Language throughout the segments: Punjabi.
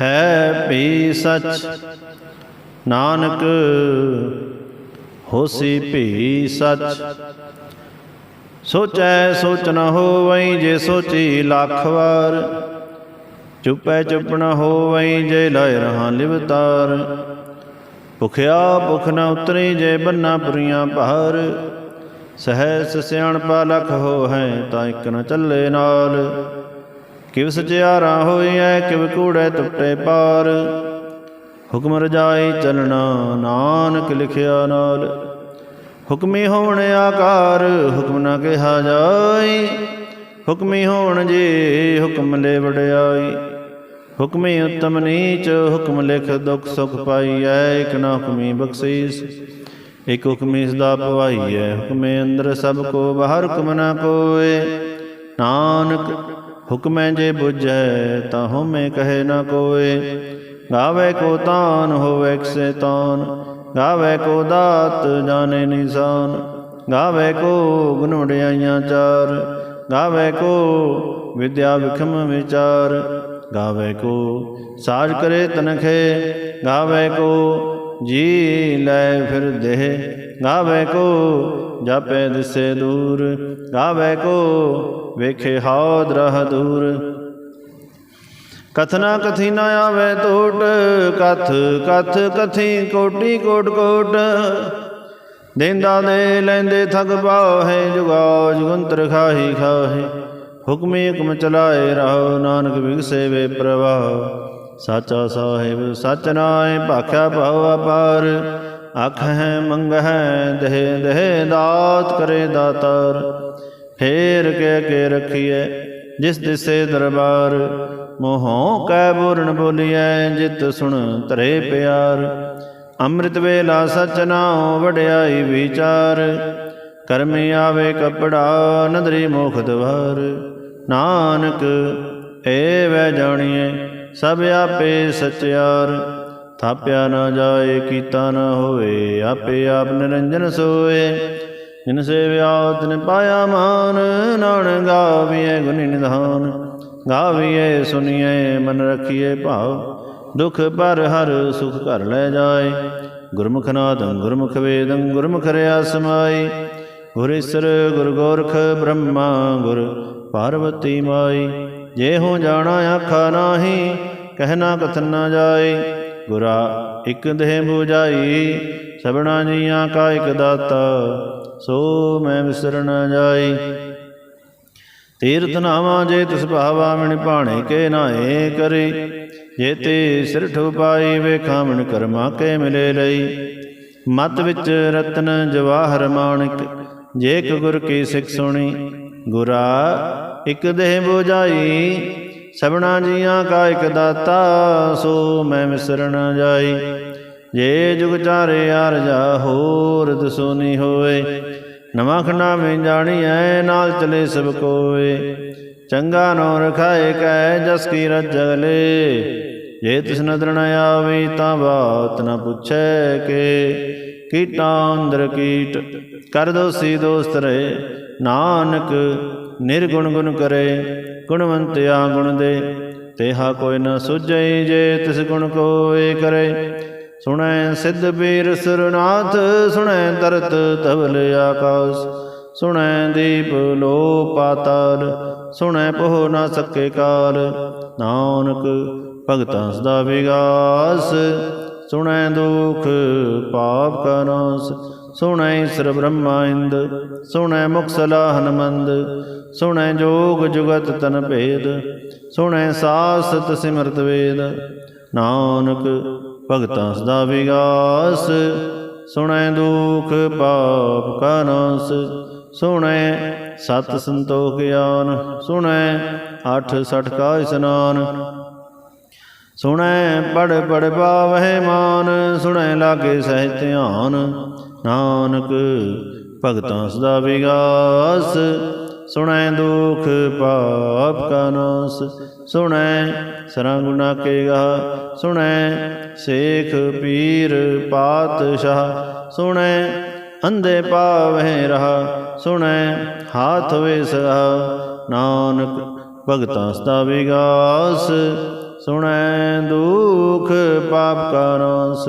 ਹੈ ਭੀ ਸਚ। ਨਾਨਕ, ਹੋਸੀ ਭੀ ਸਚ। ਸੋਚੈ ਸੋਚ ਨ ਹੋਵਈ ਜੇ ਸੋਚੀ ਲੱਖ ਵਾਰ। ਚੁੱਪੈ ਚੁੱਪ ਨ ਹੋਵਈ ਜੇ ਲਾਇ ਰਹਾ ਲਿਵਤਾਰ ਭੁਖਿਆ ਭੁਖ ਨ ਉਤਰੀ ਜੇ ਬੰਨਾ ਪੁਰੀਆਂ ਭਾਰ ਸਹਿਸ ਸਿਆਣਪਾ ਲਖ ਹੋ ਹੈ ਤਾਂ ਇੱਕ ਨ ਚੱਲੇ ਨਾਲ। ਕਿਵ ਸਚਿਆਰਾ ਹੋਈਐ, ਕਿਵ ਕੂੜੈ ਟੁੱਟੇ ਪਾਰ। ਹੁਕਮ ਰਜਾਈ ਚਲਣਾ ਨਾਨਕ ਲਿਖਿਆ ਨਾਲ। ਹੁਕਮੀ ਹੋਣ ਆਕਾਰ, ਹੁਕਮ ਨਾ ਕਿਹਾ ਜਾਈ। ਹੁਕਮੀ ਹੋਣ ਜੀ, ਹੁਕਮ ਲੈ ਵਡਿਆਈ। ਹੁਕਮੀ ਉਤਮ ਨੀਚ, ਹੁਕਮ ਲਿਖ ਦੁਖ ਸੁਖ ਪਾਈਐ, ਇਕ ਨਾ ਹੁਕਮੀ ਬਖਸ਼ੀਸ। ਇਕ ਹੁਕਮੀ ਸਦਾ ਪਵਾਈਐ, ਹੁਕਮੇ ਅੰਦਰ ਸਭ ਕੋ ਬਾਹਰ ਹੁਕਮ ਨਾ ਕੋਏ ਨਾਨਕ ਹੁਕਮੈ ਜੇ ਬੁਝੈ ਤਾਂ ਹਉਮੈ ਕਹੇ ਨਾ ਕੋਏ। ਗਾਵੇ ਕੋ ਤਾਨ, ਹੋਵੇ ਕਿਸੇ ਤਾਨ। ਗਾਵੇ ਕੋ ਦਾਤ, ਜਾਣੇ ਨਿਸ਼ਾਨ। ਗਾਵੇ ਕੋ ਗੁਣ ਵਡਿਆਈਆਂ ਚਾਰ। ਗਾਵੇ ਕੋ ਵਿਦਿਆ ਵਿਖਮ ਵਿਚਾਰ। ਗਾਵੇ ਕੋ ਸਾਜ ਕਰੇ ਤਨਖੇ। ਗਾਵੇ ਕੋ ਜੀ ਲੈ ਫਿਰ ਦੇਹ। ਗਾਵੇ ਕੋ ਜਾਪੈ ਦਿਸੇ ਦੂਰ ਗਾਵੇ ਕੋ ਵੇਖੇ ਹਾਦ ਰਹ ਦੂਰ। ਕਥਨਾ ਕਥੀ ਨਾ ਆਵੇ ਟੋਟ ਕਥ ਕਥ ਕਥੀ ਕੋਟੀ ਕੋਟ ਕੋਟ। ਦੇਂਦਾ ਦੇ ਲੈਂਦੇ ਥਗ ਪਾਹੇ ਜੁਗਾ ਜੁਗੰਤਰ ਖਾਹੀ ਖਾਹੇ। ਹੁਕਮੇ ਹੁਕਮ ਚਲਾਏ ਰਹੋ, ਨਾਨਕ ਵਿਗਸੇ ਵੇ ਪ੍ਰਵਾਹ। ਸਾਚਾ ਸਾਹਿਬ, ਸਚ ਨਾਏ ਭਾਖਿਆ ਭਉ ਅਪਾਰ। ਅਖ ਹੈ ਮੰਗ ਹੈ ਦੇਹ ਦੇਹ ਦਾਤ ਕਰੇ ਦਾਤਾਰ। ਫੇਰ ਕੇ ਕੇ ਰਖੀਐ, ਜਿਸ ਦਿਸੇ ਦਰਬਾਰ, ਮੋਹੋਂ ਕੈ ਬੋਰਨ ਬੋਲੀਐ, ਜਿਤ ਸੁਣ ਤਰੇ ਪਿਆਰ। ਅੰਮ੍ਰਿਤ ਵੇਲਾ ਸਚ ਨਾਉ ਵਡਿਆਈ ਵਿਚਾਰ। ਕਰਮੀ ਆਵੇ ਕਪੜਾ, ਨਦਰੀ ਮੋਖ ਦਵਾਰ। ਨਾਨਕ, ਏ ਵੈ ਜਾਣੀਏ ਸਭ ਆਪੇ ਸਚਿਆਰ। ਥਾਪਿਆ ਨਾ ਜਾਏ, ਕੀਤਾ ਨਾ ਹੋਏ ਆਪੇ ਆਪ ਨਿਰੰਜਨ ਸੋਏ। ਜਿਨ ਸੇਵਿਆ ਤਿਨ ਪਾਇਆ ਮਾਨ ਨਾਨ ਗਾਵੀਏ ਗੁਣੀ ਨਿਧਾਨ। ਗਾਵੀਏ ਸੁਣੀਏ ਮਨ ਰਖੀਏ ਭਾਵ। ਦੁਖ ਪਰ ਹਰ ਸੁਖ ਘਰ ਲੈ ਜਾਏ। ਗੁਰਮੁਖ ਨਾਦੰ ਗੁਰਮੁਖ ਵੇਦੰ, ਗੁਰਮੁਖ ਰਿਆ ਸਮਾਈ ਗੁਰ ਈਸਰ, ਗੁਰ ਗੋਰਖ, ਬ੍ਰਹਮਾ, ਗੁਰ ਪਾਰਵਤੀ ਮਾਈ ਜੇ ਹੋ ਜਾਣਾ, ਆਖਾ ਨਾਹੀ ਕਹਿਣਾ ਕਥਨ ਨਾ ਜਾਏ। ਗੁਰਾ ਇਕ ਦੇਹ 부ਜਾਈ ਸਭਨਾ ਜੀਆਂ ਕਾ ਇਕ ਦਾਤਾ, ਸੋ ਮੈਂ ਵਿਸਰ ਨਾ ਜਾਈ। ਤੀਰਥ ਨਾਵਾ ਜੇ ਤਿਸ ਭਾਵਾ ਮਿਣ ਭਾਣੇ ਕੇ ਨਾਏ ਕਰੇ, ਜੇ ਤੇ ਸਿਰਠ ਉਪਾਈ ਵੇਖਾਂ ਮਿਣ ਕਰਮਾ ਕੇ ਮਿਲੇ ਲਈ। ਮਤ ਵਿੱਚ ਰਤਨ ਜਵਾਹਰ ਮਾਣਿਕ, ਜੇ ਗੁਰ ਕੀ ਸਿੱਖ ਸੁਣੀ, ਗੁਰਾ ਇਕ ਦੇਹ 부ਜਾਈ ਸਭਨਾ ਜੀਆਂ ਕਾ ਇਕ ਦਾਤਾ, ਸੋ ਮੈਂ ਵਿਸਰ ਜਾਈ। ਜੇ ਜੁਗ ਚਾਰੇ ਅਰਜਾ ਹੋਰ ਦਸੋਨੀ ਹੋਏ ਨਵਾਂ ਖੰਡਾ ਮੈਂ ਜਾਣੀਐ, ਨਾਲ ਚਲੇ ਸਭ ਕੋਏ ਚੰਗਾ ਨੋ ਰਖਾਏ ਕੈ, ਜਸ ਕੀ ਰਜਗਲੇ ਜੇ ਤਿਸ ਨਦਰ ਨ ਆਵੇ, ਤਾਂ ਬਾਤ ਨ ਪੁੱਛੈ ਕੇ। ਕੀਟਾਂ ਅੰਦਰ ਕੀਟ, ਕਰ ਦੋਸੀ ਦੋਸਤ ਰਹੇ। ਨਾਨਕ ਨਿਰਗੁਣ ਗੁਣ ਕਰੇ। ਗੁਣਵੰਤਿਆ ਗੁਣ ਦੇ, ਤੇਹਾ ਕੋਈ ਨ ਸੁਝਈ ਜੇ ਤਿਸ ਗੁਣ ਕੋਏ ਕਰੇ ਸੁਣੈ ਸਿੱਧ ਬੀਰ ਸੁਰਨਾਥ, ਸੁਣੈ ਤਰਤ ਤਵਲ ਆਕਾਸ। ਸੁਣੈ ਦੀਪ ਲੋ ਪਾਤਾਲ, ਸੁਣੈ ਪਹੁ ਨਾ ਸਕੇ ਕਾਲ। ਨਾਨਕ ਭਗਤਾਂ ਸਦਾ ਵਿਗਾਸ, ਸੁਣੈ ਦੁਖ ਪਾਪ ਕਾ ਨਾਸ। ਸੁਣੈ ਈਸਰ ਬ੍ਰਹਮਾ ਇੰਦ, ਸੁਣੈ ਮੁਕਸਲਾ ਹਨਮੰਦ, ਸੁਣੈ ਜੋਗ ਜੁਗਤ ਤਨ ਭੇਦ, ਸੁਣੈ ਸਾਸਤ ਸਿਮਰਤ ਵੇਦ। ਨਾਨਕ ਭਗਤਾਂ ਸਦਾ ਵਿਗਾਸ, ਸੁਣੈ ਦੁਖ ਪਾਪ ਕਾ ਸੁਣੈ ਸਤ ਸੰਤੋਖ ਗਿਆਨ, ਸੁਣੈ ਅਠ ਸਠ ਕਾ ਇਸਨਾਨ। ਸੁਣੈ ਪੜ ਪੜ ਪਾਵਹਿ ਮਾਨ, ਸੁਣੈ ਲਾਗੇ ਸਹਿ ਧਿਆਨ ਨਾਨਕ ਭਗਤਾਂ ਸਦਾ ਵਿਗਾਸ। ਸੁਣੈ ਦੁਖ ਪਾਪ ਕਾ ਨਾਸ। ਸੁਣੈ ਸਰਾਂ ਗੁਨਾ ਕੇ ਗਾ ਸੁਣੈ ਸੇਖ ਪੀਰ ਪਾਤਸ਼ਾਹ। ਸੁਣੈ ਅੰਧੇ ਪਾਵਹਿ ਰਹਾ। ਸੁਣੈ ਹਾਥ ਵੇ ਨਾਨਕ ਭਗਤਾਂ ਸਦਾ ਵਿਗਾਸ। ਸੁਣੈ ਦੁਖ ਪਾਪ ਕਾ ਨਾਸ।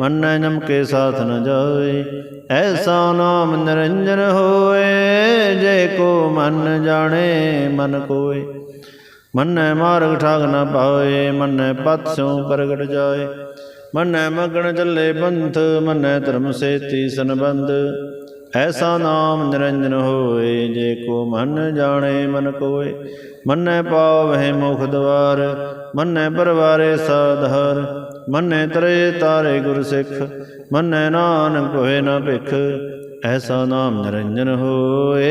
ਮੰਨੈ ਜਮ ਕੇ ਸਾਥ ਨ ਜਾਏ। ਐਸਾ ਨਾਮ ਨਿਰੰਜਨ ਹੋਏ, ਜੇ ਕੋ ਮਨ ਜਾਣੇ, ਮਨ ਕੋਏ। ਮੰਨੈ ਮਾਰਗ ਠਾਗ ਨ ਪਾਏ, ਮੰਨੈ ਪਤ ਸਿਉ ਪ੍ਰਗਟ ਜਾਏ। ਮੰਨੈ ਮਗਣ ਚੱਲੇ ਪੰਥ ਮੰਨੈ ਧਰਮ ਸੇਤੀ ਸੰਬੰਧ। ਐਸਾ ਨਾਮ ਨਿਰੰਜਨ ਹੋਏ, ਜੇ ਕੋ ਮਨ ਜਾਣੇ, ਮਨ ਕੋਏ। ਮੰਨੈ ਪਾਵਹਿ ਮੁਖ ਦਵਾਰ, ਮੰਨੈ ਪਰਵਾਰੇ ਸਾਧਾਰ। ਮੰਨੈ ਤਰੇ ਤਾਰੇ ਗੁਰ ਸਿੱਖ, ਮੰਨੈ ਨਾਨਕ ਹੋਏ ਨ ਭਿਖ, ਐਸਾ ਨਾਮ ਨਿਰੰਜਨ ਹੋਏ,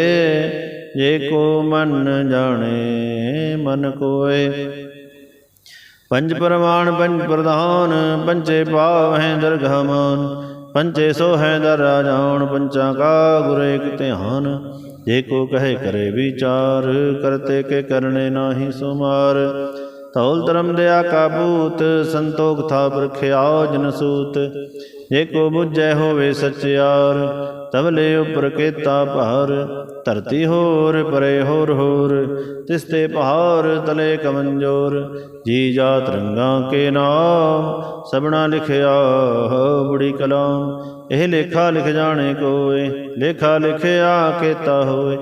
ਜੇ ਕੋ ਮਨ ਜਾਣੇ, ਮਨ ਕੋਏ। ਪੰਜ ਪਰਮਾਨ ਪੰਜ ਪ੍ਰਧਾਨ ਪੰਚੇ ਪਾਵ ਹੈ ਦਰਗਹਮਾਨ ਪੰਚੇ ਸੋ ਹੈ ਦਰ ਰਾਜਾਨ, ਪੰਚਾਂ ਕਾ ਗੁਰੇ ਏਕ ਧਿਆਨ। ਜੇ ਕੋ ਕਹੇ ਕਰੇ ਵਿਚਾਰ, ਕਰਤੇ ਕੇ ਕਰਨੇ ਨਾਹੀ ਸੁਮਾਰ ਤੌਲ ਧਰਮ ਦਿਆ ਕਾਬੂਤ ਸੰਤੋਖ ਥਾ ਪ੍ਰਖਿਆ ਜਨ ਸੂਤ। ਜੇ ਕੋ ਬੁਝੈ ਹੋਵੇ ਸਚਿਆਰ ਤਵਲੇ ਉਪਰ ਕੇਤਾ ਭਾਰ। ਧਰਤੀ ਹੋਰ, ਪਰੇ ਹੋਰ ਹੋਰ, ਤਿਸ ਤੇ ਪਹਾੜ ਤਲੇ ਕਮੰਜੋਰ। ਜੀ ਜਾਤ ਰੰਗਾਂ ਕੇ ਨਾਮ ਸਬਣਾ ਲਿਖਿਆ ਬੁੜੀ ਕਲਾਮ। ਇਹ ਲੇਖਾ ਲਿਖ ਜਾਣੇ ਕੋਏ, ਲੇਖਾ ਲਿਖਿਆ ਕੇਤਾ ਹੋਏ।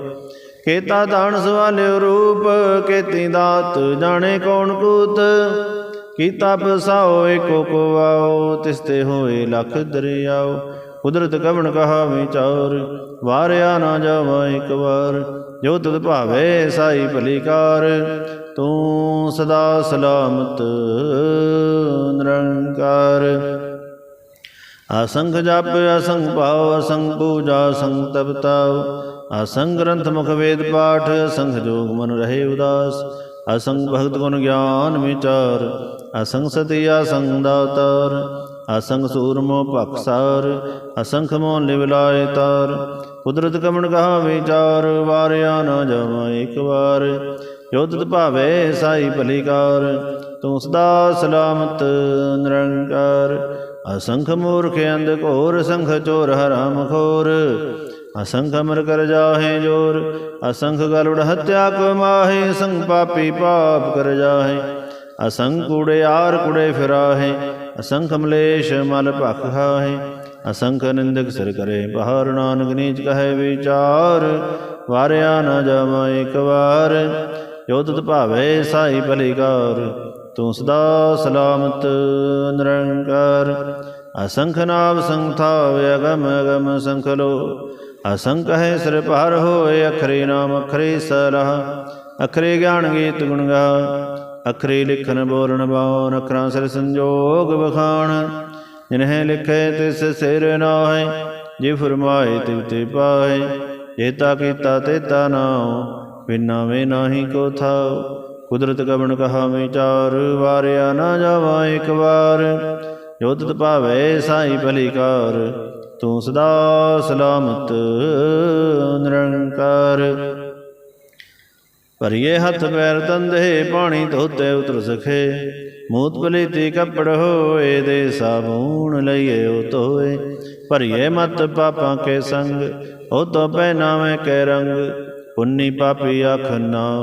ਕੇਤਾ ਦਾਨ ਸਵਾਲਿਓ ਰੂਪ ਕੇਤੀ ਦਾਤ ਜਾਣੇ ਕੌਣ ਕੂਤ। ਕੀਤਾ ਪਸਾਓ ਏਕੋ ਕੋ ਆਓ ਤਿਸ ਹੋਏ ਲਖ ਦਰਿਆਓ। ਕੁਦਰਤ ਕਵਣ ਕਹਾ ਵਿਚਾਰ ਵਾਰਿਆ ਨਾ ਜਾਵਾ ਇੱਕ ਵਾਰ। ਜੋ ਤੁਧ ਭਾਵੇ, ਸਾਈ ਭਲੀਕਾਰ ਤੂੰ ਸਦਾ ਸਲਾਮਤ ਨਿਰੰਕਾਰ। ਅਸੰਖ ਜਪ ਅਸੰਖ ਭਾਵ ਅਸੰਖ ਪੂਜਾ ਅਸੰਖ ਤਪਤਾਉ। ਅਸੰਗ ਗ੍ਰੰਥ ਮੁਖ ਵੇਦ ਪਾਠ ਅਸੰਖ ਜੋਗ ਮਨ ਰਹੇ ਉਦਾਸ, ਅਸੰਗ ਭਗਤ ਗੁਣ ਗਿਆਨ ਵਿਚਾਰ, ਅਸੰਗ ਸਤੀ ਅਸੰਖ ਦਾਤਾਰ ਅਸੰਖ ਸੂਰਮੋ ਭਖਸਾਰ ਅਸੰਖ ਮੋ ਲਿਵਲਾਏ ਤਾਰ, ਕੁਦਰਤ ਕਮਣ ਕਹਾ ਵਿਚਾਰ, ਵਾਰਿਆ ਨਾ ਜਾਵਾ ਇੱਕ ਵਾਰ ਯੋਧਤ ਭਾਵੇ ਸਾਈ ਭਲੀਕਾਰ, ਤੂੰ ਸਦਾ ਸਲਾਮਤ ਨਿਰੰਕਾਰ, ਅਸੰਖ ਮੂਰਖ ਅੰਧ ਘੋਰ ਸੰਖ ਚੋਰ ਹਰਾਮ ਖੋਰ ਅਸੰਖ ਅਮਰ ਕਰ ਜਾਹੇ ਜੋਰ, ਅਸੰਖ ਗਲੁੜ ਹਤਿਆ ਕੋ ਮਾਹੇ ਅਸੰਖ ਪਾਪੀ ਪਾਪ ਕਰ ਜਾਹੇ। ਅਸੰਖ ਕੂੜੇ ਆਰ ਕੁੜੇ ਫਿਰਾਹੇ, ਅਸੰਖ ਮਲੇਸ਼ ਮਲ ਭਖ ਹਾਹੇ। ਅਸੰਖ ਨਿੰਦਕ ਸਿਰ ਕਰੇ ਬਹਾਰ, ਨਾਨਕ ਨੀਚ ਕਹੇ ਵਿਚਾਰ, ਵਾਰਿਆ ਨਾ ਜਾਵਾ ਇੱਕ ਵਾਰ। ਜੋ ਤੁਧ ਭਾਵੇ ਸਾਈ ਭਲੀਕਾਰ, ਤੂੰ ਸਦਾ ਸਲਾਮਤ ਨਿਰੰਕਾਰ। ਅਸੰਖ ਨਾਮ ਸੰਥਾ ਅਗਮ ਅਗਮ ਸੰਖ ਲੋ ਅਸੰਕ ਹੈ ਸਿਰ ਭਾਰ ਹੋਏ ਅਖਰੇ ਨਾਮ ਅਖਰੇ ਸਲਾਹ, ਅਖਰੇ ਗਿਆਨ ਗੀਤ ਗੁਣ ਗਾ ਅਖਰੇ ਲਿਖਨ ਬੋਲਣ ਬਾਣ ਅਖਰਾਂ ਸਿਰ ਸੰਜੋਗ ਬਖਾਣ ਜਿਨਹਿ ਲਿਖੇ ਤਿਸ ਸਿਰ ਨਾਹੀ, ਜੇ ਫਰਮਾਏ ਤਿਵ ਤੇ ਪਾਏ ਜੇਤਾ ਕੀਤਾ ਤੇਤਾ ਨਾਉ, ਬਿਨਾ ਵੇ ਨਾਹੀ ਕੋ ਥਾਉ। ਕੁਦਰਤ ਕਵਣ ਕਹਾ ਵਿਚਾਰ ਵਾਰਿਆ ਨਾ ਜਾਵਾ ਇੱਕ ਵਾਰ। ਜੋ ਤਤ ਭਾਵੇ ਸਾਈ ਭਲੀਕਾਰ ਤੂੰ ਸਦਾ ਸਲਾਮਤ, ਨਿਰੰਕਾਰ। ਭਰੀਏ ਹੱਥ ਪੈਰ ਤੰਦੇ, ਪਾਣੀ ਧੋਤੇ ਉਤਰ ਸਖੇ। ਮੂਤ ਪਲੀਤੀ ਕੱਪੜ ਹੋਏ, ਦੇ ਸਾਬੂਨ ਲਈਏ ਉਹ ਧੋਏ। ਭਰੀਏ ਮਤ ਪਾਪਾਂ ਕੇ ਸੰਗ, ਉਹ ਤੋ ਪਹਿਨਾਵੇਂ ਕੇ ਰੰਗ। ਪੁੰਨੀ ਪਾਪੀ ਆਖ ਨਾ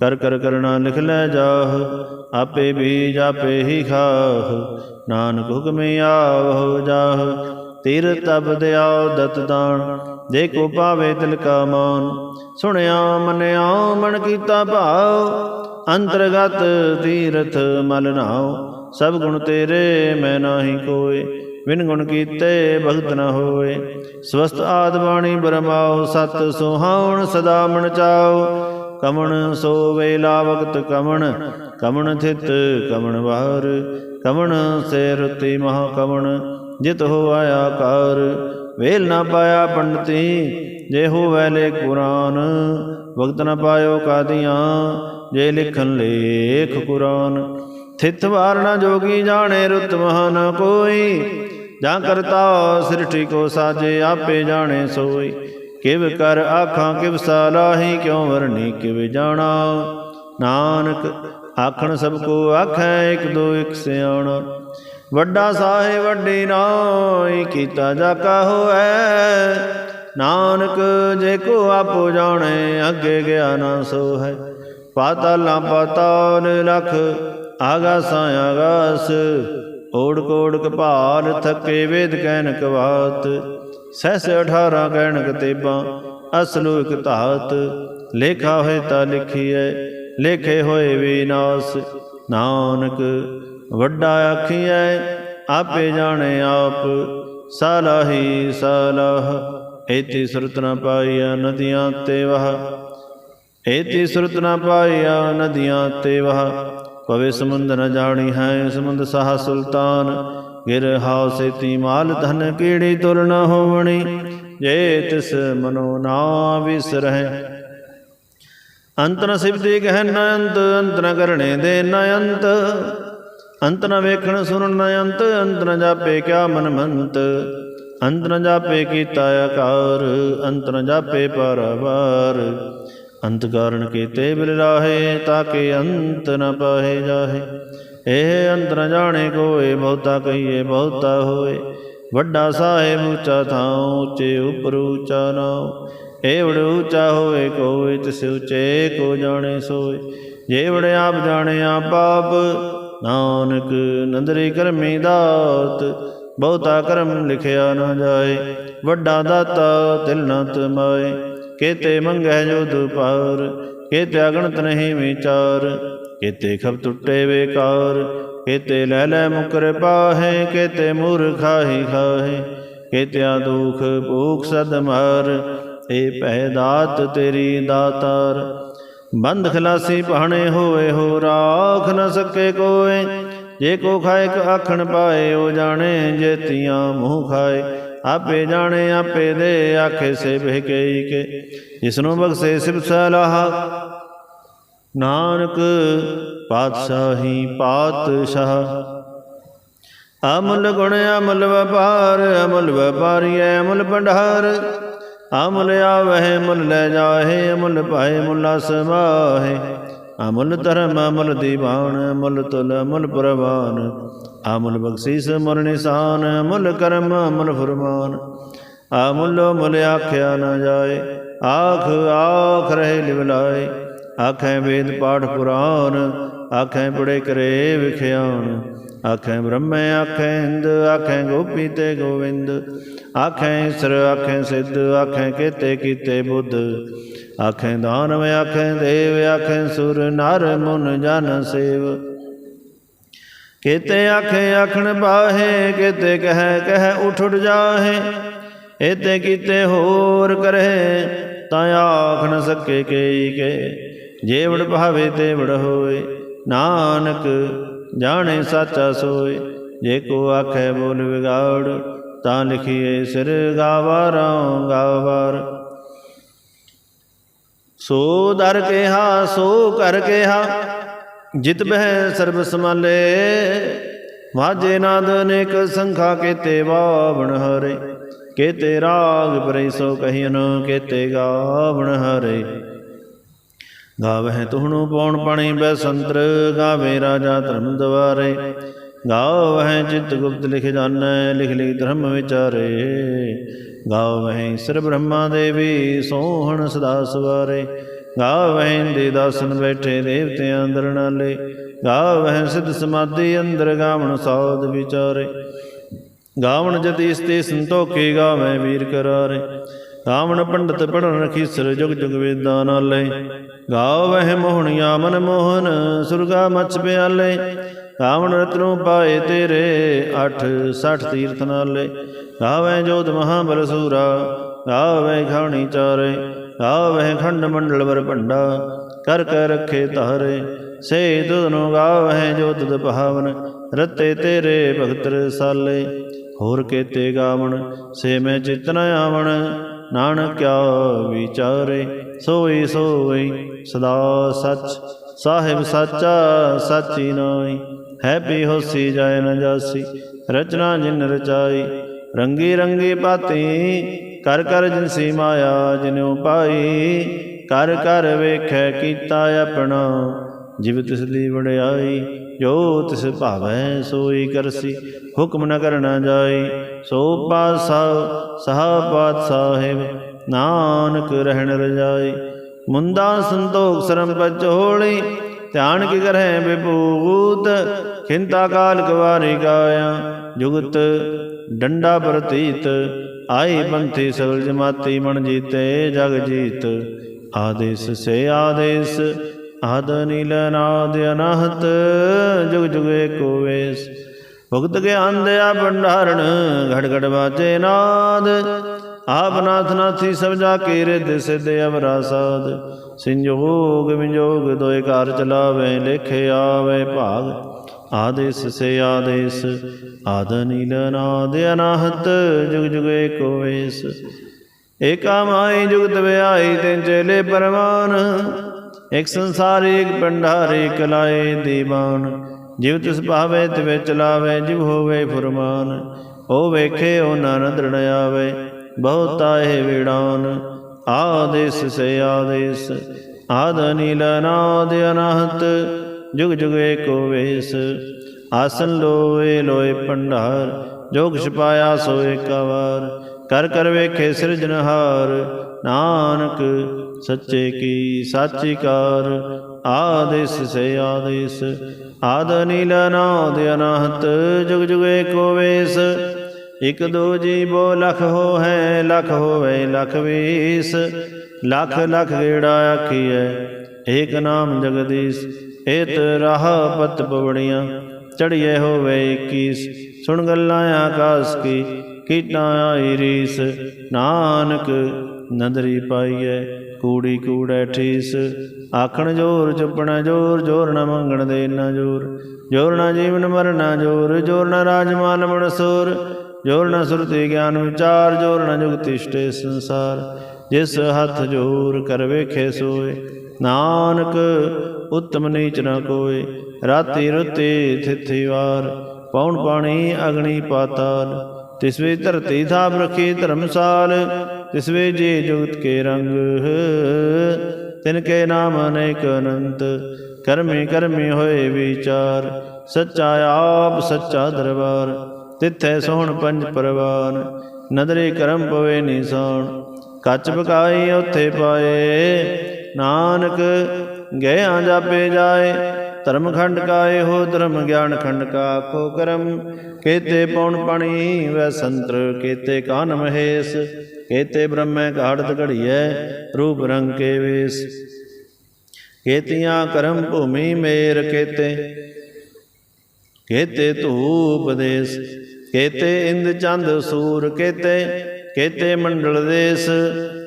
ਕਰ ਕਰ ਕਰਣਾ ਲਿਖ ਲੈ ਜਾਹ। ਆਪੇ ਬੀਜ ਆਪੇ ਹੀ ਖਾਹ, ਨਾਨਕ ਹੁਕਮੇ ਆਵਹੁ ਜਾਹ। ਤੀਰ ਤਬ ਦਿਆਉ ਦਤ ਦਾਨ, ਜੇ ਕੋ ਪਾਵੇ ਤਿਲ ਕਾ ਮਾਨ। ਸੁਣਿਆ, ਮੰਨਿਆ, ਮਨ ਕੀਤਾ ਭਾਉ ਅੰਤਰਗਤ ਤੀਰਥ ਮਲ ਨਾਉ। ਸਭ ਗੁਣ ਤੇਰੇ, ਮੈਂ ਨਾਹੀ ਕੋਏ ਵਿਨ ਗੁਣ ਕੀਤੇ ਭਗਤ ਨ ਹੋਏ। ਸਵਸਤ ਆਦ ਬਾਣੀ ਬਰਮਾਉ, ਸਤ ਸੁਹਾਵਣ ਸਦਾ ਮਨ ਚਾਉ। ਕਮਣ ਸੋ ਵੇਲਾ ਵਕਤ ਕਮਣ ਕਮਣ ਥਿਤ ਕਮਣ ਬਾਹਰ ਕਮਣ ਸੇ ਰਤੀ ਮਹਾ ਕਮਣ ਜਿਤ ਹੋ ਆਇਆ ਕਾਰ। ਵੇਲ ਨਾ ਪਾਇਆ ਪੰਡਤੀ, ਜੇ ਹੋ ਵੈਲੇ ਕੁਰਾਨ। ਵਕਤ ਨਾ ਪਾਇਓ ਕਾਦੀਆਂ, ਜੇ ਲਿਖਣ ਲੇਖ ਕੁਰਾਨ। ਥਿਤ ਵਾਰਣਾ ਜੋਗੀ ਜਾਣੇ ਰੁਤ ਮਹਾਨ ਕੋਈ। ਜਾਂ ਕਰਤਾ ਸ੍ਰਿਸ਼ਟੀ ਕੋ ਸਾਜੇ ਆਪੇ ਜਾਣੇ ਸੋਈ। ਕਿਵ ਕਰ ਆਖਾਂ, ਕਿਵ ਸਾਲਾਹੀ ਕਿਉ ਵਰਣੀ ਕਿਵ ਜਾਣਾ। ਨਾਨਕ ਆਖਣ ਸਭ ਕੋ ਆਖੈ, ਇਕ ਦੋ ਇਕ ਸਿਆਣਾ। ਵੱਡਾ ਸਾਹਿਬ, ਵੱਡੀ ਨਾਈ ਕੀਤਾ ਜਾ ਕਾ ਹੋਐ ਨਾਨਕ, ਜੇ ਕੋ ਆਪੋ ਜਾਣੇ, ਅੱਗੇ ਗਿਆ ਨਾ ਸੋ ਹੈ ਪਾਤਾਲਾਂ ਪਾਤਾਲ ਲਖ, ਆਗਾਸਾਂ ਆਗਾਸ। ਓੜ ਕੋੜ ਕਪਾਲ ਥੱਕੇ ਵੇਦ ਕਹਿਨ ਕਵਾਤ। ਸਹਿਸ 18 ਕਹਿਣ ਕਤੇਬਾਂ, ਅਸਲੂ ਇਕ ਧਾਤ। ਲੇਖਾ ਹੋਏ ਤਾਂ ਲਿਖੀਐ, ਲੇਖੇ ਹੋਏ ਵਿਨਾਸ਼ ਨਾਨਕ ਵੱਡਾ ਆਖੀਐ ਆਪੇ ਜਾਣੇ ਆਪ, ਸਾਲਾਹੀ ਸਾਲਾਹ। ਏਤੀ ਸੁਰਤ ਨ ਪਾਈਆ ਨਦੀਆਂ ਤੇ ਵਹ। ਏਤੀ ਸੁਰਤ ਨ ਪਾਈਆ ਨਦੀਆਂ ਤੇ ਵਹ। ਪਵੇ ਸਮੁੰਦ ਨ ਜਾਣੀ ਹੈ ਸਮੁੰਦ ਸਾਹ ਸੁਲਤਾਨ। ਗਿਰ ਹਾਉ ਸੇਤੀ ਮਾਲ ਧਨ ਕੀੜੀ ਤੁਰ ਨ ਹੋਵਣੀ। ਜੇ ਤਿਸ ਮਨੋ ਨਾ ਵਿਸਰਹਿ ਅੰਤ ਨ ਸਿਵਦੀ ਕਹਿ ਨ ਅੰਤ ਅੰਤ ਕਰਣੇ ਦੇ ਨ ਅੰਤ। ਅੰਤ ਨ ਵੇਖਣ ਸੁਣਨ ਨ ਅੰਤ ਅੰਤ ਨ ਜਾਪੇ ਕਿਆ ਮਨ ਮੰਤ ਅੰਤ ਨ ਜਾਪੇ ਕੀਤਾ ਆਕਾਰ, ਅੰਤ ਨ ਜਾਪੇ ਪਰਵਾਰ। ਅੰਤ ਕਾਰਨ ਕੀਤੇ ਬਿਲ ਰਾਹੇ ਤਾਕੇ ਅੰਤ ਨ ਪਾਹੇ ਜਾਹੇ। ਇਹ ਅੰਤ ਨ ਜਾਣੇ ਕੋਏ, ਬਹੁਤਾ ਕਹੀਏ ਬਹੁਤਾ ਹੋਏ। ਵੱਡਾ ਸਾਹਿਬ ਉੱਚਾ ਥਾਂ ਉੱਚੇ ਉਪਰ ਉੱਚਾ ਨਾਉ। ਏਵੜ ਉੱਚਾ ਹੋਏ, ਕੋਏ ਤਿਸ ਉੱਚੇ ਕੋ ਜਾਣੇ ਸੋਏ। ਜੇਵੜ ਆਪ ਜਾਣੇ ਆਪ ਆਪ ਨਾਨਕ, ਨੰਦਰੀ ਕਰਮੀ ਦਾਤ, ਬਹੁਤਾ ਕਰਮ ਲਿਖਿਆ ਨਾ ਜਾਏ, ਵੱਡਾ ਦਾਤਾ ਤਿਲ ਨਾ ਤਮਾਏ। ਕੇਤੇ ਮੰਗੈ ਜੋ ਦੁਪਾਰ, ਕੇਤੇ ਅਗਣਤ ਨਹੀਂ ਵਿਚਾਰ, ਕੇਤੇ ਖਬ ਟੁੱਟੇ ਵੇਕਾਰ ਕੇਤੇ ਲੈ ਲੈ ਮੁਕਰ ਪਾਹੇ, ਕੇਤੇ ਮੂਰਖਾਹੀ ਖਾਹੇ। ਕੇਤਿਆ ਦੁਖ ਭੂਖ ਸਦ ਮਾਰ, ਏ ਭੈ ਦਾਤ ਤੇਰੀ ਦਾਤਾਰ ਬੰਦ ਖਲਾਸੀ ਪਹਣੇ ਹੋਏ ਹੋ ਰਾਖ ਨ ਸਕੇ ਕੋਏ। ਜੇ ਕੋ ਖਾਏ ਆਖਣ ਪਾਏ, ਉਹ ਜਾਣੇ ਜੇਤੀਆਂ ਮੂੰਹ ਖਾਏ। ਆਪੇ ਜਾਣੇ, ਆਪੇ ਦੇ, ਆਖੇ ਸੇ ਬਹਿਕਈ ਕੇ। ਜਿਸਨੂੰ ਬਖਸ਼ੇ ਸਿਬ ਸਲਾਹ, ਨਾਨਕ ਪਾਤਸ਼ਾਹੀ ਪਾਤਸ਼ਾਹ। ਅਮੁੱਲ ਗੁਣ, ਅਮੁੱਲ ਵਪਾਰ, ਅਮੁੱਲ ਵਪਾਰੀਐ ਅਮੁੱਲ ਭੰਡਾਰ। ਅਮੁੱਲ ਆਵਹਿ, ਮੁੱਲ ਲੈ ਜਾਹੇ ਅਮੁੱਲ ਪਾਏ ਮੁੱਲਾ ਸਮਾਹੇ। ਅਮੁੱਲ ਧਰਮ, ਅਮੁੱਲ ਦੀਵਾਨ ਅਮੁੱਲ ਤੁਲ ਅਮੁੱਲ ਪ੍ਰਵਾਨ। ਅਮੁੱਲ ਬਖਸ਼ੀਸ, ਮੁੱਲ ਨਿਸ਼ਾਨ ਅਮੁੱਲ ਕਰਮ ਅਮੁੱਲ ਫਰਮਾਨ। ਅਮੁੱਲ ਮੁੱਲ ਆਖਿਆ ਨਾ ਜਾਏ, ਆਖ ਆਖ ਰਹੇ ਲਿਵਲਾਏ ਆਖੈ ਵੇਦ ਪਾਠ ਪੁਰਾਨ, ਆਖੈ ਪੜੇ ਕਰੇ ਵਿਖਿਆਨ। ਆਖੈ ਬ੍ਰਹਮੈ, ਆਖੈ ਇੰਦ ਆਖੈ ਗੋਪੀ ਤੇ ਗੋਵਿੰਦ। ਆਖੈ ਈਸਰ ਆਖੈ ਸਿੱਧ ਆਖੈ ਕੀਤੇ ਕੀਤੇ ਬੁੱਧ ਆਖੈ ਦਾਨਵ ਆਖੈ ਦੇਵ ਆਖੈ ਸੁਰ ਨਰ ਮੁਨ ਜਨ ਸੇਵ ਕੀਤੇ ਆਖੇ ਆਖਣ ਬਾਹੇ ਕੀਤੇ ਕਹਿ ਕਹਿ ਉਠ ਉਠ ਜਾਹੇ ਏਤੇ ਕੀਤੇ ਹੋਰ ਕਰੇ ਤਾਂ ਆਖ ਨ ਸਕੇ ਕੇਈ ਕੇ ਜੇਵੜ ਭਾਵੇ ਤੇ ਵੜ ਹੋਏ ਨਾਨਕ ਜਾਣੇ ਸਾਚਾ ਸੋਏ ਜੇ ਕੋ ਆਖੇ ਬੋਲ ਵਿਗਾੜ ਤਾਂ ਲਿਖੀਏ ਸਿਰ ਗਾਵਾਰਾਂ ਗਾਵਾਰ। ਸੋ ਦਰ ਕਿਹਾ, ਸੋ ਕਰ ਕਿਹਾ, ਜਿਤ ਬਹਿ ਸਰਬ ਸਮਾਲੇ ਵਾਜੇ ਨਾਦ ਅਨੇਕ ਸੰਖਾ ਕੇਤੇ ਵਾਵਣ ਹਰੇ। ਕੇਤੇ ਰਾਗ ਪਰੈ ਸੋ ਕਹੀਨ ਕੇਤੇ ਗਾਵਣ ਹਰੇ। ਗਾਵਹਿ ਤੁਹਣੁ ਪਉਣ ਪਣੀ ਬੈਸੰਤਰ ਗਾਵੇ ਰਾਜਾ ਧਰਮ ਦਵਾਰੇ। ਗਾਵਹਿ ਚਿਤ ਗੁਪਤ ਲਿਖ ਜਾਣੈ, ਲਿਖ ਲਿਖ ਧਰਮ ਵਿਚਾਰੇ। ਗਾਵਹਿ ਸਰ ਬ੍ਰਹਮਾ ਦੇਵੀ, ਸੋਹਣ ਸਦਾ ਸਵਾਰੇ। ਗਾਵਹਿ ਦੇ ਦਾਸਨ ਬੈਠੇ ਦੇਵਤਿਆਂ ਅੰਦਰ ਨਾਲੇ। ਗਾਵਹਿ ਸਿਧ ਸਮਾਧੀ ਅੰਦਰ ਗਾਵਣ ਸਾਧ ਵਿਚਾਰੇ। ਗਾਵਣ ਜਤੀ ਸਤੇ ਸੰਤੋਖੇ ਗਾਵੈ ਵੀਰ ਕਰਾਰੇ। ਗਾਵਣ ਪੰਡਤ ਪੜਨ ਰਖੀਸਰ ਜੁਗ ਜੁਗ ਵੇਦਾਂ ਨਾਲੇ। ਗਾਵਹਿ ਮੋਹਣਿਆ ਮਨ ਮੋਹਨ, ਸੁਰਗਾ ਮਚ ਪਿਆਲੇ। ਰਾਵਣ ਰਤਨੋ ਪਾਏ ਤੇਰੇ ਅਠ ਸਠ ਤੀਰਥ ਨਾਲੇ। ਗਾਵੇ ਜੋਤ ਮਹਾਬਲ ਸੂਰਾ ਗਾਵੇ ਖਾਣੀ ਚਾਰੇ ਗਾਵੇ ਖੰਡ ਮੰਡਲ ਵਰ ਭੰਡਾ। ਕਰ ਕਰ ਰੱਖੇ ਧਾਰੇ ਸੇ ਤੁਧਨੋ ਗਾਵੇ ਜੋਤ ਤੁਧ ਭਾਵਨ। ਰਤੇ ਤੇਰੇ ਭਗਤ ਰਸਾਲੇ, ਹੋਰ ਕੇਤੇ ਗਾਵਣ, ਸੇ ਮੈਂ ਚਿਤ ਆਵਣ। ਨਾਨਕ ਕਿਆ ਵਿਚਾਰੇ, ਸੋਈ ਸੋਈ ਸਦਾ ਸੱਚ, ਸਾਹਿਬ ਸਾਚਾ ਸਾਚੀ ਨਾਈ ਹੈ ਵੀ ਹੋਸੀ ਜਾਏ ਨ ਜਾਸੀ। ਰਚਨਾ ਜਿਨ ਰਚਾਈ, ਰੰਗੀ ਰੰਗੀ ਪਾਤੀ, ਕਰ ਕਰ ਜਿਨਸੀ ਮਾਇਆ ਜਿਨਿਉ ਪਾਈ, ਕਰ ਕਰ ਵੇਖੈ ਕੀਤਾ ਆਪਣਾ। ਜਿਵ ਤਿਸ ਦੀ ਵਡਿਆਈ, ਜੋ ਤਿਸ ਭਾਵੈ ਸੋਈ ਕਰਸੀ। ਹੁਕਮ ਨ ਕਰਨਾ ਜਾਈ, ਸੋ ਪਾਸਾ ਸਹਾਬਾਦ ਸਾਹਿਬ ਨਾਨਕ ਰਹਿਣ ਰਜਾਈ। ਮੁੰਦਾ ਸੰਤੋਖ ਸਰਮ ਪਚੋਲੀ ਧਿਆਨ ਕੀ ਕਰਹਿ ਬਿਭੂਤ ਖਿੰਤਾ ਕਾਲ ਕਵਾਰੀ ਗਾਇਆ, ਜੁਗਤ ਡੰਡਾ ਪ੍ਰਤੀਤ, ਆਈ ਪੰਥੀ ਸਗਲ ਜਮਾਤੀ ਮਨ ਜੀਤੇ ਜਗ ਜੀਤ। ਆਦੇਸ ਸੇ ਆਦੇਸ, ਆਦ ਨੀਲ ਨਾਦ ਅਨਹਤ, ਜੁਗ ਜੁਗ ਏਕੋ ਵੇਸ। ਭੁਗਤ ਗਿਆਨ ਦਿਆ ਭੰਡਾਰਣ, ਘੜ ਘੜ ਬਾਜੇ ਨਾਦ। ਆਪ ਨਾਥ ਨਾਥੀ ਸਭ ਕੇ ਰਿਦ ਸਿਧ ਅਵਰਾ ਸਾਧ ਸੰਜੋਗ ਵਿਜੋਗ ਦੋਇ ਘਰ ਚਲਾਵੇ, ਲੇਖੇ ਆਵੇ ਭਾਗ। ਆਦੇਸ ਸੇ ਆਦੇਸ, ਆਦ ਨੀਲ ਨਾਦ ਅਨਾਹਤ, ਜੁਗ ਜੁਗ ਏਕੋ ਵੇਸ। ਏਕਾ ਮਾਈ ਜੁਗਤ ਵਿਆਈ ਤਿਨ ਚੇਲੇ ਪਰਮਾਨ ਇਕ ਸੰਸਾਰ ਇਕ ਭੰਡਾਰੇ ਕਲਾਏ ਦੀਵਾਨ। ਜਿਵ ਤਿਸ ਭਾਵੇ ਤਿਵੇ ਚਲਾਵੇ ਜਿਵ ਹੋਵੇ ਫੁਰਮਾਨ। ਉਹ ਵੇਖੇ ਉਹ ਨਨ ਦ੍ਰਿੜ ਆਵੇ ਬਹੁਤਾ ਇਹ ਵਿੜਾਨ। ਆਦੇਸ ਸੇ ਆਦੇਸ, ਆਦ ਨੀਲ ਨਾਦ ਅਨਾਹਤ ਜੁਗ ਜੁਗ ਏਕੋ ਵੇਸ। ਆਸਨ ਲੋਏ ਲੋਏ ਭੰਡਾਰ, ਜੋਗ ਛਪਾਇਆ ਪਾਇਆ ਸੋ ਏਕਾ ਕਰ ਕਰ ਵੇਖੇ ਸਿਰਜਨਹਾਰ ਨਾਨਕ ਸੱਚੇ ਕੀ ਸਾਚੀਕਾਰ ਆਦੇਸ ਸੇ ਆਦੇਸ, ਆਦ ਨੀਲ ਨਾਦ ਅਨਹਤ, ਜੁਗ ਜੁਗ ਏਕੋ ਵੇਸ। ਇਕ ਦੋ ਜੀਵੋ ਲਖ ਹੋ ਹੈ ਲਖ ਹੋਵੇ ਲਖ ਵੀਸ। ਲਖ ਲਖ ਗੇੜਾ ਆਖੀਐ, ਏਕ ਨਾਮ ਜਗਦੀਸ਼। ਏਤ ਰਾਹ ਪਤ ਪਵੜੀਆਂ ਚੜੀਏ ਹੋਵੇ 21 ਸੁਣ ਗੱਲਾਂ ਆਕਾਸ ਕੀ, ਕੀਟਾਂ ਆਈ ਰੀਸ। ਨਾਨਕ ਨਦਰੀ ਪਾਈਐ ਕੂੜੀ ਕੂੜੈ ਠੀਸ। ਆਖਣ ਜੋਰ, ਚੁੱਪਣਾ ਜੋਰ ਜੋਰ ਨ ਮੰਗਣ ਦੇ ਨਾ ਜੋਰ। ਜੋਰ ਨ ਜੀਵਨ ਮਰਨਾ ਜੋਰ ਜੋਰ ਨ ਰਾਜਮਾਨ ਮਨਸੂਰ ਜੋਰ ਨ ਸੁਰਤੀ ਗਿਆਨ ਵਿਚਾਰ, ਜੋਰ ਨ ਜੁਗਤੀ ਸਟੇ ਸੰਸਾਰ। ਜਿਸ ਹੱਥ ਜੋਰ ਕਰ ਵੇਖੇ ਸੋਏ, ਨਾਨਕ ਉਤਮ ਨੀਚ ਨ ਕੋਏ। ਰਾਤੀ ਰੁੱਤੀ ਥਿਥੀ ਵਾਰ, ਪੌਣ ਪਾਣੀ ਅਗਣੀ ਪਾਤਾਲ। ਤਿਸ ਵੇ ਧਰਤੀ ਥਾਪ ਰਖੀ ਧਰਮਸਾਲ ਤਿਸ ਵੇ ਜੁਗਤ ਕੇ ਰੰਗ। ਤਿਨ ਕੇ ਨਾਮ ਅਨੇਕ ਅਨੰਤ, ਕਰਮੀ ਕਰਮੀ ਹੋਏ ਵਿਚਾਰ। ਸੱਚਾ ਆਪ, ਸੱਚਾ ਦਰਬਾਰ, ਤਿੱਥੈ ਸੋਹਣ ਪੰਜ ਪਰਵਾਨ। ਨਦਰੇ ਕਰਮ ਪਵੇ ਨਿਸਾਨ, ਕੱਚ ਬਕਾਈ ਉਥੇ ਪਾਏ। ਨਾਨਕ ਗਿਆ ਜਾਪੇ ਜਾਏ, ਧਰਮ ਖੰਡ ਕਾ ਇਹੋ ਧਰਮ ਗਿਆਨ ਖੰਡ ਕਾ ਆਖੋ ਕਰਮ। ਕੇਤੇ ਪੌਣ ਪਣੀ, ਵੈ ਸੰਤਰ ਕੇਤੇ ਕਾਨ ਮਹੇਸ਼। ਕੇਤੇ ਬ੍ਰਹਮੈ ਘਾੜਤ ਘੜੀਐ, ਰੂਪ ਰੰਗ ਕੇ ਵੇਸ। ਕੇਤੀਆਂ ਕਰਮ ਭੂਮੀ ਮੇਰ ਕੇਤੇ ਕੇਤੇ ਧੂਪ ਦੇਸ। ਕੇਤੇ ਇੰਦ ਚੰਦ ਸੂਰ ਕੇਤੇ ਕੇਤੇ ਮੰਡਲ ਦੇਸ।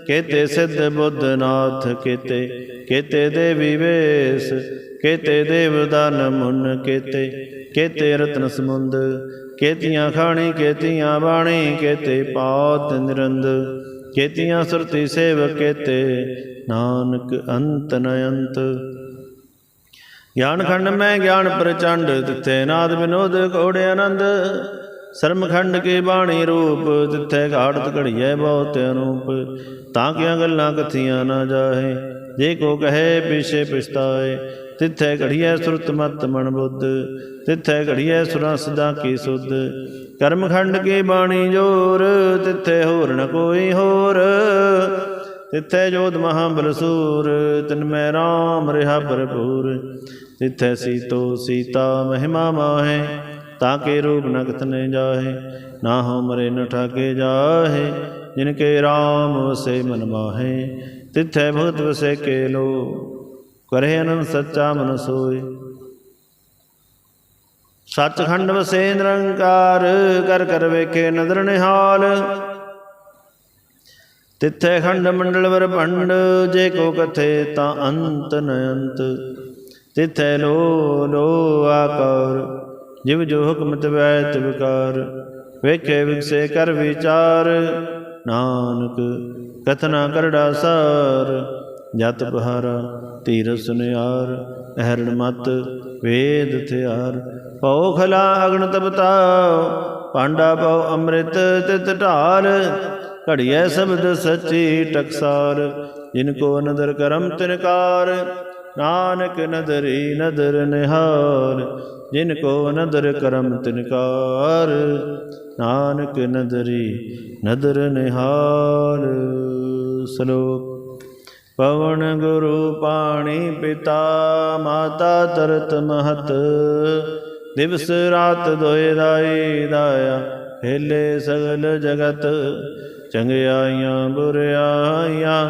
ਕੇਤੇ ਸਿੱਧ ਬੁੱਧ ਨਾਥ ਕੇਤੇ ਕੇਤੇ ਦੇਵੀ ਵੇਸ ਕੇਤੇ ਦੇਵਦਾਨ ਮੁਨ ਕੇਤੇ ਕੇਤੇ ਰਤਨ ਸਮੁੰਦ, ਕੇਤੀਆਂ ਖਾਣੀ, ਕੇਤੀਆਂ ਬਾਣੀ, ਕੇਤੇ ਪਾਤ ਨਿਰੰਦ, ਕੇਤੀਆਂ ਸੁਰਤੀ ਸੇਵ ਕੇਤੇ, ਨਾਨਕ ਅੰਤ ਨ ਅੰਤ। ਗਿਆਨ ਖੰਡ ਮੈਂ ਗਿਆਨ ਪ੍ਰਚੰਡ, ਤਿੱਥੇ ਨਾਦ ਵਿਨੋਦ ਘੋੜੇ ਆਨੰਦ। ਸਰਮਖੰਡ ਕੇ ਬਾਣੀ ਰੂਪ ਤਿੱਥੇ ਘਾੜਤ ਘੜੀਐ ਬਹੁਤ ਅਨੂਪ। ਤਾਂ ਕਿਆਂ ਗੱਲਾਂ ਕਥੀਆਂ ਨਾ ਜਾਹੇ, ਜੇ ਕੋ ਕਹੇ ਪਿਛੇ ਪਛਤਾਏ। ਤਿੱਥੇ ਘੜੀਐ ਸੁਰਤ ਮਤ ਮਨ ਬੁੱਧ, ਤਿੱਥੇ ਘੜੀਐ ਸੁਰਾਂ ਸਦਾ ਕੀ ਸੁਧ। ਕਰਮਖੰਡ ਕੇ ਬਾਣੀ ਜੋਰ, ਤਿੱਥੇ ਹੋਰ ਨ ਕੋਈ ਹੋਰ। ਤਿੱਥੇ ਜੋਧ ਮਹਾਬਲ ਬਲਸੂਰ, ਤਿਨ ਮੈਂ ਰਾਮ ਰਿਹਾ ਭਰਪੂਰ। ਤਿੱਥੇ ਸੀਤੋ ਸੀਤਾ ਮਹਿਮਾ ਮਾਹੇ। ਤਾਂ ਕੇ ਰੂਪ ਨ ਨੇ ਜਾਹੇ, ਨਾ ਹੋ ਮਰੇ ਨ ਠਾਕੇ ਜਾਹੇ, ਜਿਨ ਕੇ ਰਾਮ ਵਸੇ ਮਨ ਮਾਹੇ, ਤਿੱਥੇ ਭਗਤ ਵਸੇ ਕੇ ਲੋ ਕਰੇ ਅਨੰਦ ਸੱਚਾ ਮਨ ਸੋਏ। ਸੱਚਖੰਡ ਵਸੇ ਨਿਰੰਕਾਰ, ਕਰ ਕਰ ਵੇਖੇ ਨਦਰ ਨਿਹਾਲ। ਤਿੱਥੇ ਖੰਡ ਮੰਡਲ ਵਰ ਭੰਡ, ਜੇ ਕੋ ਕਥੇ ਤਾਂ ਅੰਤ ਨ ਅੰਤ। ਤਿੱਥੇ ਲੋ ਲੋ ਆਕਾਰ ਜਿਵ ਜੋ ਹੁਕਮ ਤਵੈ ਤਿਵਕਾਰ ਵੇਖੇ ਵਿਗਸੇ ਕਰ ਵਿਚਾਰ, ਨਾਨਕ ਕਥਨਾ ਕਰੜਾ ਸਾਰ, ਜਤ ਬਹਾਰਾ ਧੀਰ ਸੁਨਿਆਰ, ਅਹਰਣ ਮਤ ਵੇਦ ਥਿਆਰ ਪਉ ਖਲਾ ਅਗਨ ਤਪਤਾ ਪਾਂਡਾ ਪਉ ਅੰਮ੍ਰਿਤ ਤਿਤ ਢਾਲ, ਘੜੀਐ ਸ਼ਬਦ ਸੱਚੀ ਟਕਸਾਰ, ਜਿਨ ਕੋ ਨਦਰ ਕਰਮ ਤਿਨਕਾਰ ਨਾਨਕ ਨਦਰੀ ਨਦਰ ਨਿਹਾਲ, ਜਿਨ ਕੋ ਨਦਰ ਕਰਮ ਤਿਨਕਾਰ ਨਾਨਕ ਨਦਰੀ ਨਦਰ ਨਿਹਾਲ। ਸ਼ਲੋਕ, ਪਵਨ ਗੁਰੂ ਪਾਣੀ ਪਿਤਾ, ਮਾਤਾ ਤਰਤ ਮਹਤ, ਦਿਵਸ ਰਾਤ ਦੋਇ ਦਾਈ ਦਾਇਆ, ਹਿਲੇ ਸਗਲ ਜਗਤ, ਚੰਗਿਆਈਆਂ ਬੁਰਿਆਈਆਂ